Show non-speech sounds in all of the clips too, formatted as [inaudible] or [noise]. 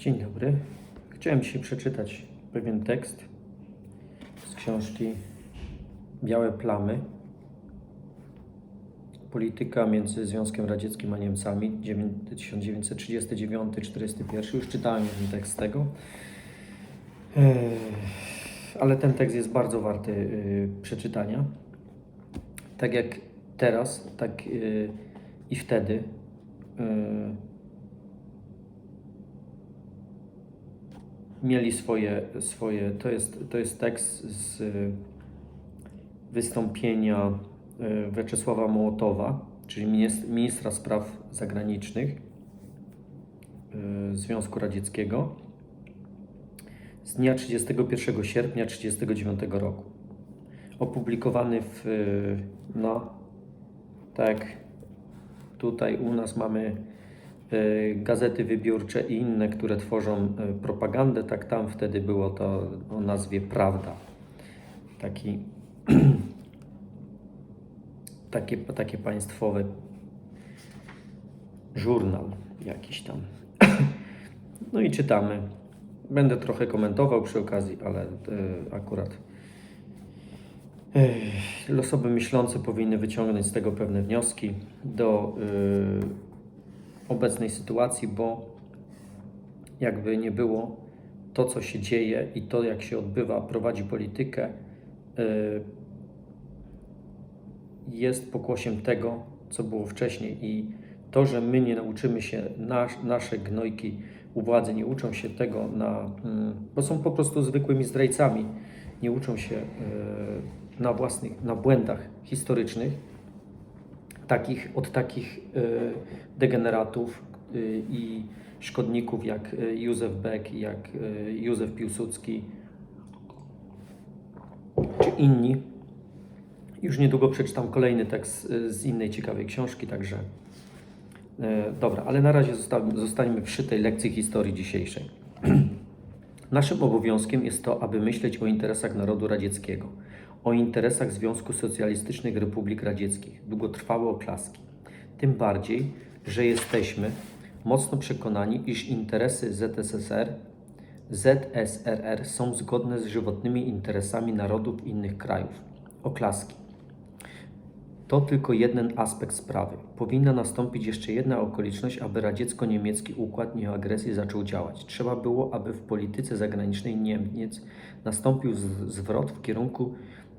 Dzień dobry. Chciałem dzisiaj przeczytać pewien tekst z książki Białe plamy. Polityka między Związkiem Radzieckim a Niemcami 1939-41. Już czytałem jeden tekst z tego. Eee, Ale ten tekst jest bardzo warty y, przeczytania. Tak jak teraz, tak y, i wtedy. Mieli swoje, swoje to, jest, to jest tekst z y, wystąpienia y, Wiaczesława Mołotowa, czyli minis- ministra spraw zagranicznych y, Związku Radzieckiego z dnia 31 sierpnia 1939 roku. Opublikowany w, no, tak, tutaj u nas mamy gazety wybiórcze i inne, które tworzą y, propagandę, tak tam wtedy było to o nazwie Prawda. Taki, [clears throat] takie, takie państwowe żurnal jakiś tam. [clears throat] No i czytamy. Będę trochę komentował przy okazji, ale y, akurat y, osoby myślące powinny wyciągnąć z tego pewne wnioski do obecnej sytuacji, bo jakby nie było, to co się dzieje i to jak się odbywa, prowadzi politykę, y, jest pokłosiem tego, co było wcześniej. I to, że my nie nauczymy się, nasz, nasze gnojki u władzy nie uczą się tego, na, mm, bo są po prostu zwykłymi zdrajcami, nie uczą się y, na własnych, na błędach historycznych, takich, od takich y, degeneratów y, i szkodników jak y, Józef Beck, jak Józef Piłsudski czy inni. Już niedługo przeczytam kolejny tekst z innej ciekawej książki, także e, dobra, ale na razie zosta- zostańmy przy tej lekcji historii dzisiejszej. [clears throat] Naszym obowiązkiem jest to, aby myśleć o interesach narodu radzieckiego, o interesach Związku Socjalistycznych Republik Radzieckich, długotrwałe oklaski. Tym bardziej, że jesteśmy mocno przekonani, iż interesy ZSSR, ZSRR są zgodne z żywotnymi interesami narodów innych krajów. Oklaski. To tylko jeden aspekt sprawy. Powinna nastąpić jeszcze jedna okoliczność, aby radziecko-niemiecki układ nieagresji zaczął działać. Trzeba było, aby w polityce zagranicznej Niemiec nastąpił zwrot w kierunku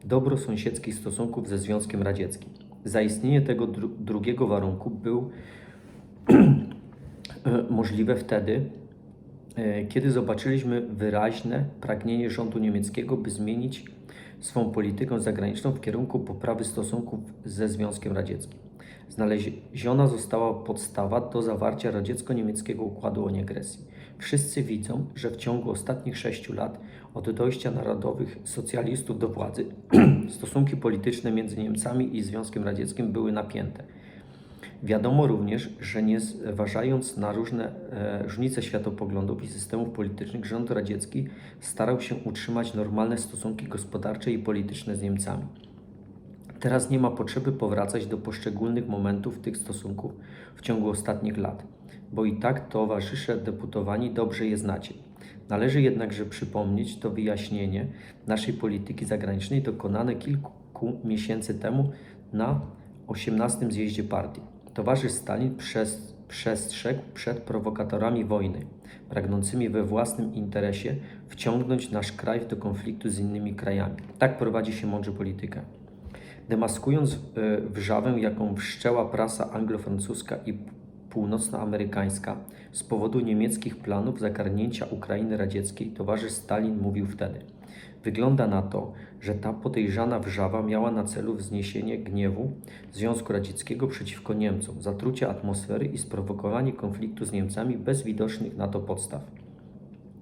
dobrosąsiedzkich stosunków ze Związkiem Radzieckim. Zaistnienie tego dru- drugiego warunku był [clears throat] e, możliwe wtedy, e, kiedy zobaczyliśmy wyraźne pragnienie rządu niemieckiego, by zmienić swą politykę zagraniczną w kierunku poprawy stosunków ze Związkiem Radzieckim. Znaleziona została podstawa do zawarcia radziecko-niemieckiego układu o nieagresji. Wszyscy widzą, że w ciągu ostatnich sześciu lat od dojścia narodowych socjalistów do władzy [clears throat] stosunki polityczne między Niemcami i Związkiem Radzieckim były napięte. Wiadomo również, że nie zważając na różne e, różnice światopoglądów i systemów politycznych, rząd radziecki starał się utrzymać normalne stosunki gospodarcze i polityczne z Niemcami. Teraz nie ma potrzeby powracać do poszczególnych momentów tych stosunków w ciągu ostatnich lat, bo i tak towarzysze deputowani dobrze je znacie. Należy jednakże przypomnieć to wyjaśnienie naszej polityki zagranicznej dokonane kilku miesięcy temu na 18 zjeździe partii. Towarzysz Stalin przez, przestrzegł przed prowokatorami wojny, pragnącymi we własnym interesie wciągnąć nasz kraj do konfliktu z innymi krajami. Tak prowadzi się mądrze politykę. Demaskując e, wrzawę, jaką wszczęła prasa anglo-francuska i północnoamerykańska z powodu niemieckich planów zagarnięcia Ukrainy radzieckiej, towarzysz Stalin mówił wtedy: Wygląda na to, że ta podejrzana wrzawa miała na celu wzniesienie gniewu Związku Radzieckiego przeciwko Niemcom, zatrucie atmosfery i sprowokowanie konfliktu z Niemcami bez widocznych na to podstaw.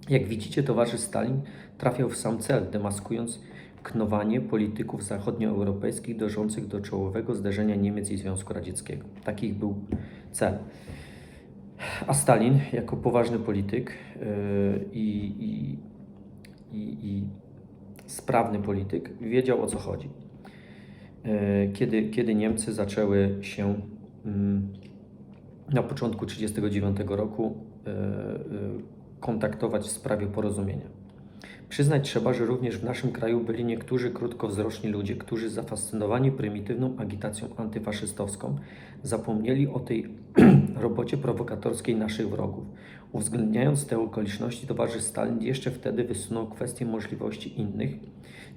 Jak widzicie, towarzysz Stalin trafiał w sam cel, demaskując knowanie polityków zachodnioeuropejskich dążących do czołowego zderzenia Niemiec i Związku Radzieckiego. Takich był cel. A Stalin, jako poważny polityk yy, i, i, i, i sprawny polityk, wiedział o co chodzi. Yy, Kiedy, kiedy Niemcy zaczęły się mm, na początku 1939 roku yy, kontaktować w sprawie porozumienia. Przyznać trzeba, że również w naszym kraju byli niektórzy krótkowzroczni ludzie, którzy zafascynowani prymitywną agitacją antyfaszystowską zapomnieli o tej [clears throat] robocie prowokatorskiej naszych wrogów. Uwzględniając te okoliczności, towarzysz Stalin jeszcze wtedy wysunął kwestię możliwości innych,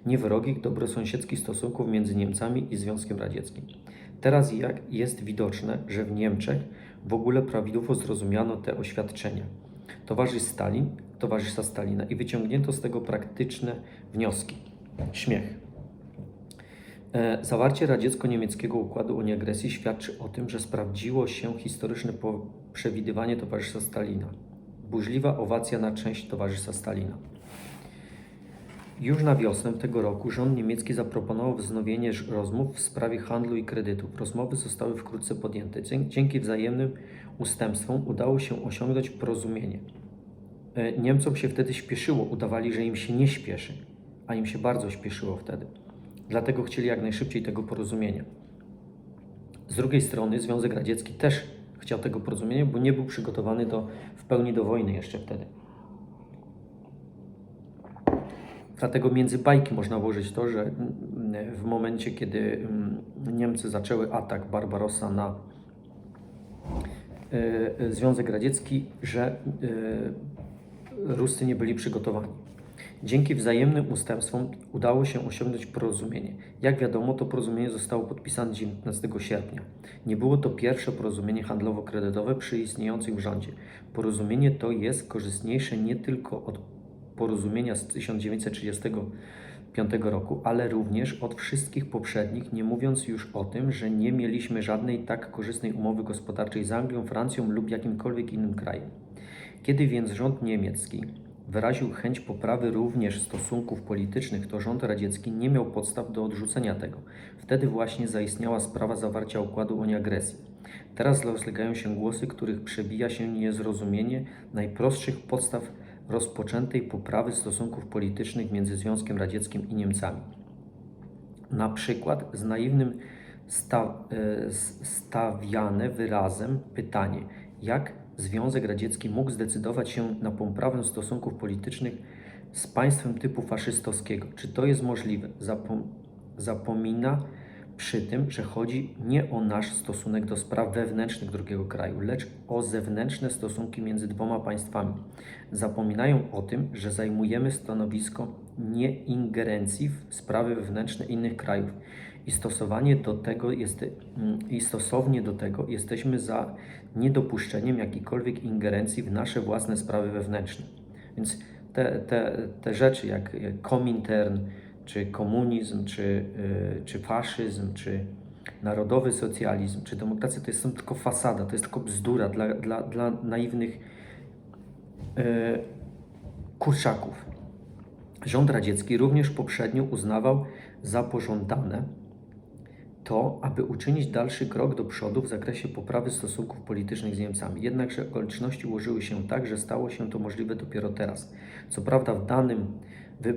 niewrogich, dobrosąsiedzkich stosunków między Niemcami i Związkiem Radzieckim. Teraz jak jest widoczne, że w Niemczech w ogóle prawidłowo zrozumiano te oświadczenia towarzysz Stalin, towarzysza Stalina i wyciągnięto z tego praktyczne wnioski. Śmiech. E, Zawarcie radziecko-niemieckiego układu o nieagresji świadczy o tym, że sprawdziło się historyczne przewidywanie towarzysza Stalina. Burzliwa owacja na część towarzysza Stalina. Już na wiosnę tego roku rząd niemiecki zaproponował wznowienie rozmów w sprawie handlu i kredytów. Rozmowy zostały wkrótce podjęte. Dzięki wzajemnym ustępstwom udało się osiągnąć porozumienie. E, Niemcom się wtedy śpieszyło, udawali, że im się nie śpieszy, a im się bardzo śpieszyło wtedy. Dlatego chcieli jak najszybciej tego porozumienia. Z drugiej strony Związek Radziecki też chciał tego porozumienia, bo nie był przygotowany do, w pełni do wojny jeszcze wtedy. Dlatego między bajki można włożyć to, że mm, w momencie, kiedy mm, Niemcy zaczęły atak Barbarossa na e, e, Związek Radziecki, że Ruscy nie byli przygotowani. Dzięki wzajemnym ustępstwom udało się osiągnąć porozumienie. Jak wiadomo, to porozumienie zostało podpisane 19 sierpnia. Nie było to pierwsze porozumienie handlowo-kredytowe przy istniejącym rządzie. Porozumienie to jest korzystniejsze nie tylko od porozumienia z 1935 roku, ale również od wszystkich poprzednich, nie mówiąc już o tym, że nie mieliśmy żadnej tak korzystnej umowy gospodarczej z Anglią, Francją lub jakimkolwiek innym krajem. Kiedy więc rząd niemiecki wyraził chęć poprawy również stosunków politycznych, to rząd radziecki nie miał podstaw do odrzucenia tego. Wtedy właśnie zaistniała sprawa zawarcia układu o nieagresji. Teraz rozlegają się głosy, których przebija się niezrozumienie najprostszych podstaw rozpoczętej poprawy stosunków politycznych między Związkiem Radzieckim i Niemcami. Na przykład z naiwnym sta, e, stawiane wyrazem pytanie, jak Związek Radziecki mógł zdecydować się na poprawę stosunków politycznych z państwem typu faszystowskiego? Czy to jest możliwe? Zapom zapomina przy tym, że chodzi nie o nasz stosunek do spraw wewnętrznych drugiego kraju, lecz o zewnętrzne stosunki między dwoma państwami. Zapominają o tym, że zajmujemy stanowisko nieingerencji w sprawy wewnętrzne innych krajów i stosowanie do tego jest, mm, i stosownie do tego jesteśmy za niedopuszczeniem jakiejkolwiek ingerencji w nasze własne sprawy wewnętrzne. Więc te, te, te rzeczy jak Komintern, czy komunizm, czy, y, czy faszyzm, czy narodowy socjalizm, czy demokracja, to jest tylko fasada, to jest tylko bzdura dla, dla, dla naiwnych y, kurczaków. Rząd radziecki również poprzednio uznawał za pożądane to, aby uczynić dalszy krok do przodu w zakresie poprawy stosunków politycznych z Niemcami. Jednakże okoliczności ułożyły się tak, że stało się to możliwe dopiero teraz. Co prawda w danym, wy, y,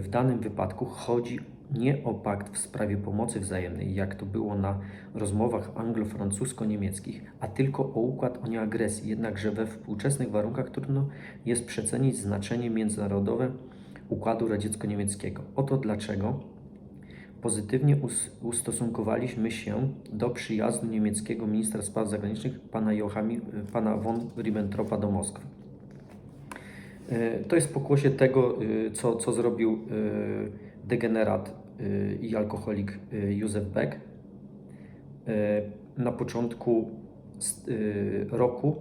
w danym wypadku chodzi nie o pakt w sprawie pomocy wzajemnej, jak to było na rozmowach anglo-francusko-niemieckich, a tylko o układ o nieagresji. Jednakże we współczesnych warunkach trudno jest przecenić znaczenie międzynarodowe układu radziecko-niemieckiego. Oto dlaczego pozytywnie us- ustosunkowaliśmy się do przyjazdu niemieckiego ministra spraw zagranicznych pana, Joachim, pana von Ribbentropa do Moskwy. E, To jest pokłosie tego, e, co, co zrobił degenerat i alkoholik Józef Beck na początku roku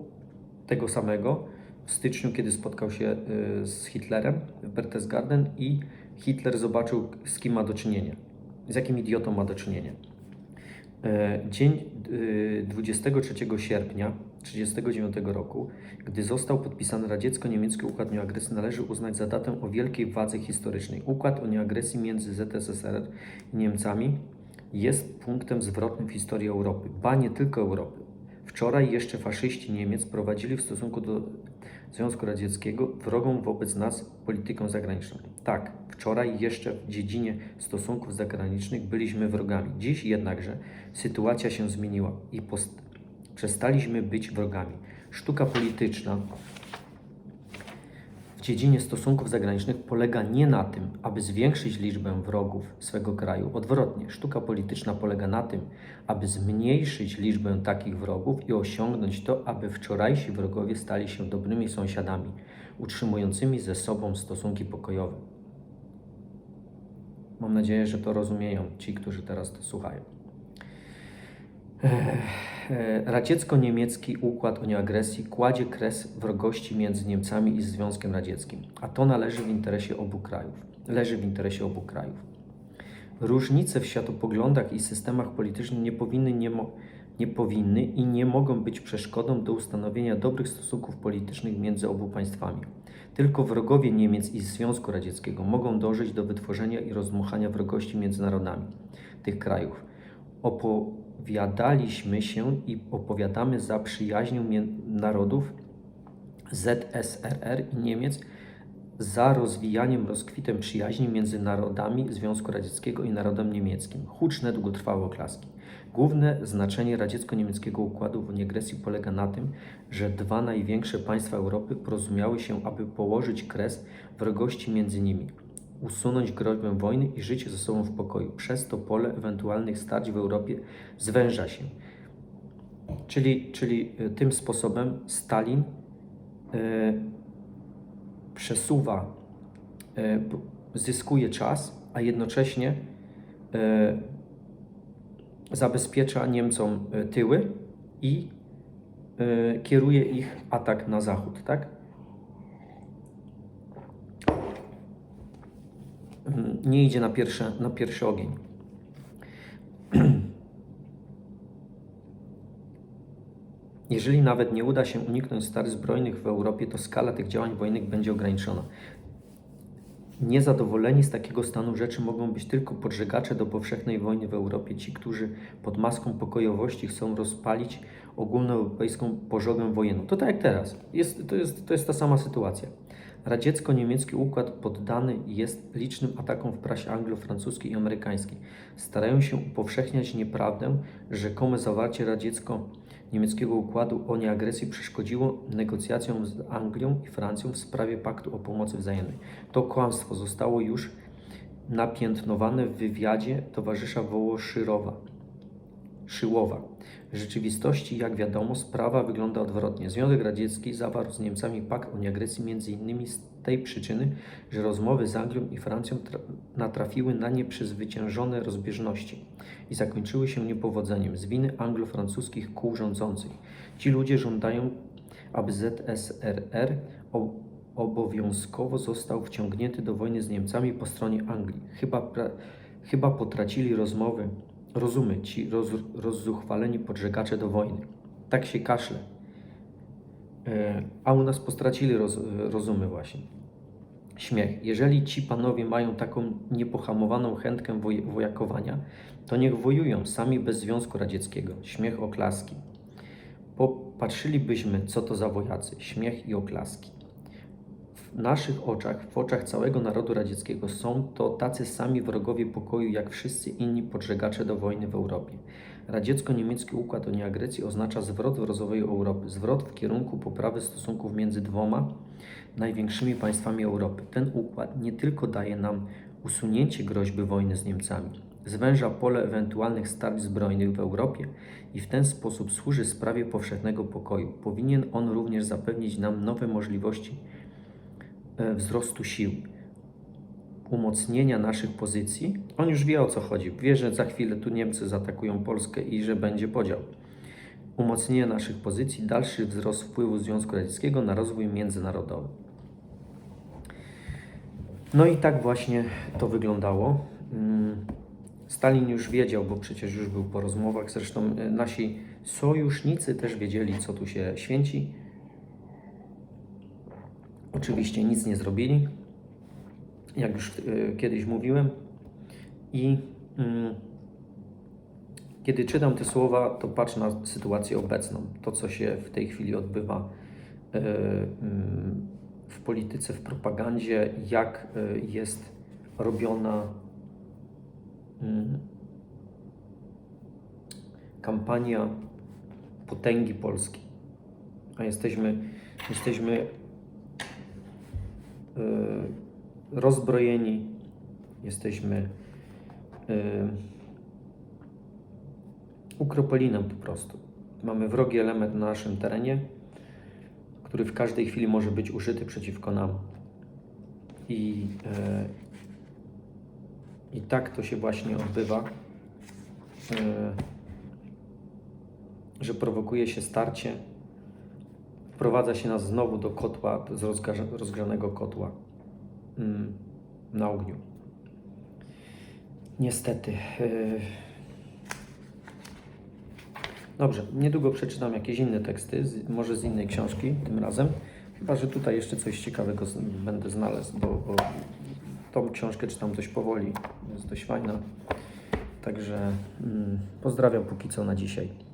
tego samego, w styczniu, kiedy spotkał się z Hitlerem w Berchtesgaden i Hitler zobaczył, z kim ma do czynienia, z jakim idiotą ma do czynienia. E, Dzień e, 23 sierpnia 1939 roku, gdy został podpisany radziecko-niemiecki układ nieagresji, należy uznać za datę o wielkiej wadze historycznej. Układ o nieagresji między ZSRR i Niemcami jest punktem zwrotnym w historii Europy, ba nie tylko Europy. Wczoraj jeszcze faszyści Niemiec prowadzili w stosunku do Związku Radzieckiego wrogą wobec nas polityką zagraniczną. Tak, wczoraj jeszcze w dziedzinie stosunków zagranicznych byliśmy wrogami. Dziś jednakże sytuacja się zmieniła i przestaliśmy być wrogami. Sztuka polityczna dziedzinie stosunków zagranicznych polega nie na tym, aby zwiększyć liczbę wrogów swego kraju. Odwrotnie, sztuka polityczna polega na tym, aby zmniejszyć liczbę takich wrogów i osiągnąć to, aby wczorajsi wrogowie stali się dobrymi sąsiadami, utrzymującymi ze sobą stosunki pokojowe. Mam nadzieję, że to rozumieją ci, którzy teraz to słuchają. E, Radziecko-niemiecki układ o nieagresji kładzie kres wrogości między Niemcami i Związkiem Radzieckim, a to należy w interesie obu krajów. Leży w interesie obu krajów. Różnice w światopoglądach i systemach politycznych nie powinny, nie, nie powinny i nie mogą być przeszkodą do ustanowienia dobrych stosunków politycznych między obu państwami. Tylko wrogowie Niemiec i Związku Radzieckiego mogą dążyć do wytworzenia i rozdmuchania wrogości między narodami tych krajów. Opowiadaliśmy się i opowiadamy za przyjaźnią narodów ZSRR i Niemiec za rozwijaniem, rozkwitem przyjaźni między narodami Związku Radzieckiego i narodem niemieckim. Huczne, długotrwałe oklaski. Główne znaczenie radziecko-niemieckiego układu w agresji polega na tym, że dwa największe państwa Europy porozumiały się, aby położyć kres wrogości między nimi, usunąć groźbę wojny i życie ze sobą w pokoju. Przez to pole ewentualnych starć w Europie zwęża się. Czyli, czyli y, tym sposobem Stalin y, przesuwa, e, p- zyskuje czas, a jednocześnie e, zabezpiecza Niemcom e, tyły i e, kieruje ich atak na zachód, tak? Mm, Nie idzie na, pierwsze, na pierwszy ogień. [clears throat] Jeżeli nawet nie uda się uniknąć start zbrojnych w Europie, to skala tych działań wojennych będzie ograniczona. Niezadowoleni z takiego stanu rzeczy mogą być tylko podżegacze do powszechnej wojny w Europie, ci, którzy pod maską pokojowości chcą rozpalić ogólnoeuropejską pożogę wojenną. To tak jak teraz. Jest, to, jest, to jest ta sama sytuacja. Radziecko-niemiecki układ poddany jest licznym atakom w prasie anglo-francuskiej i amerykańskiej. Starają się upowszechniać nieprawdę, że rzekome zawarcie radziecko-niemieckiego układu o nieagresji przeszkodziło negocjacjom z Anglią i Francją w sprawie paktu o pomocy wzajemnej. To kłamstwo zostało już napiętnowane w wywiadzie towarzysza Wołoszyrowa. Szyłowa. W rzeczywistości, jak wiadomo, sprawa wygląda odwrotnie. Związek Radziecki zawarł z Niemcami pakt o nieagresji innymi z tej przyczyny, że rozmowy z Anglią i Francją tra- natrafiły na nieprzezwyciężone rozbieżności i zakończyły się niepowodzeniem z winy anglo-francuskich kół rządzących. Ci ludzie żądają, aby ZSRR obowiązkowo został wciągnięty do wojny z Niemcami po stronie Anglii. Chyba, chyba potracili rozmowy, rozumy ci roz, rozzuchwaleni podżegacze do wojny. Tak się kaszle. E, A u nas postracili roz, rozumy właśnie. Śmiech. Jeżeli ci panowie mają taką niepohamowaną chętkę woj, wojakowania, to niech wojują sami bez Związku Radzieckiego. Śmiech, oklaski. Popatrzylibyśmy, co to za wojacy. Śmiech i oklaski. W naszych oczach, w oczach całego narodu radzieckiego są to tacy sami wrogowie pokoju, jak wszyscy inni podżegacze do wojny w Europie. Radziecko-niemiecki układ o nieagresji oznacza zwrot w rozwoju Europy, zwrot w kierunku poprawy stosunków między dwoma największymi państwami Europy. Ten układ nie tylko daje nam usunięcie groźby wojny z Niemcami, zwęża pole ewentualnych starć zbrojnych w Europie i w ten sposób służy sprawie powszechnego pokoju. Powinien on również zapewnić nam nowe możliwości wzrostu sił, umocnienia naszych pozycji. On już wie o co chodzi. Wie, że za chwilę tu Niemcy zaatakują Polskę i że będzie podział. Umocnienie naszych pozycji, dalszy wzrost wpływu Związku Radzieckiego na rozwój międzynarodowy. No i tak właśnie to wyglądało. Mm, Stalin już wiedział, bo przecież już był po rozmowach. Zresztą e, nasi sojusznicy też wiedzieli, co tu się święci. Oczywiście nic nie zrobili, jak już e, kiedyś mówiłem. I mm, kiedy czytam te słowa, to patrz na sytuację obecną, to co się w tej chwili odbywa e, mm, w polityce, w propagandzie, jak e, jest robiona mm, kampania potęgi Polski. A jesteśmy, jesteśmy rozbrojeni, jesteśmy y, ukropolinem po prostu. Mamy wrogi element na naszym terenie, który w każdej chwili może być użyty przeciwko nam. I, e, i tak to się właśnie odbywa, że prowokuje się starcie, wprowadza się nas znowu do kotła, z rozgrza- rozgrzanego kotła mm, na ogniu. Niestety. e, Dobrze, niedługo przeczytam jakieś inne teksty, może z innej książki tym razem. Chyba, że tutaj jeszcze coś ciekawego będę znalazł, bo, bo tą książkę czytam dość powoli, jest dość fajna. Także mm, pozdrawiam póki co na dzisiaj.